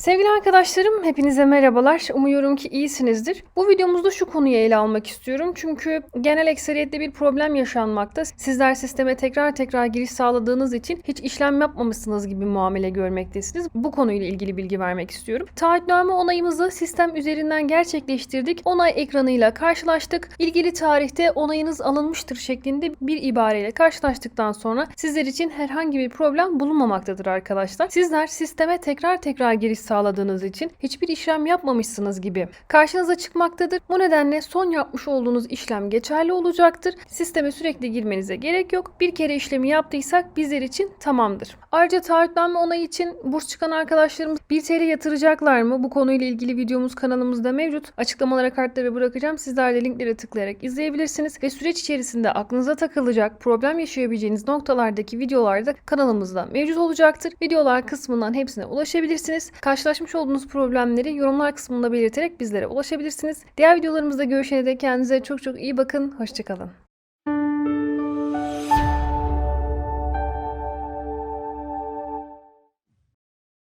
Sevgili arkadaşlarım, hepinize merhabalar. Umuyorum ki iyisinizdir. Bu videomuzda şu konuyu ele almak istiyorum. Çünkü genel ekseriyette bir problem yaşanmakta. Sizler sisteme tekrar tekrar giriş sağladığınız için hiç işlem yapmamışsınız gibi muamele görmektesiniz. Bu konuyla ilgili bilgi vermek istiyorum. Taahhütname onayımızı sistem üzerinden gerçekleştirdik. Onay ekranıyla karşılaştık. İlgili tarihte onayınız alınmıştır şeklinde bir ibareyle karşılaştıktan sonra sizler için herhangi bir problem bulunmamaktadır arkadaşlar. Sizler sisteme tekrar tekrar giriş sağladığınız için hiçbir işlem yapmamışsınız gibi karşınıza çıkmaktadır. Bu nedenle son yapmış olduğunuz işlem geçerli olacaktır. Sisteme sürekli girmenize gerek yok. Bir kere işlemi yaptıysak bizler için tamamdır. Ayrıca taahhütname onayı için burs çıkan arkadaşlarımız 1 TL yatıracaklar mı? Bu konuyla ilgili videomuz kanalımızda mevcut. Açıklamalara kartları bırakacağım. Sizler de linklere tıklayarak izleyebilirsiniz. Ve süreç içerisinde aklınıza takılacak, problem yaşayabileceğiniz noktalardaki videolar da kanalımızda mevcut olacaktır. Videolar kısmından hepsine ulaşabilirsiniz. Karşılaşmış olduğunuz problemleri yorumlar kısmında belirterek bizlere ulaşabilirsiniz. Diğer videolarımızda görüşene dek kendinize çok çok iyi bakın. Hoşçakalın.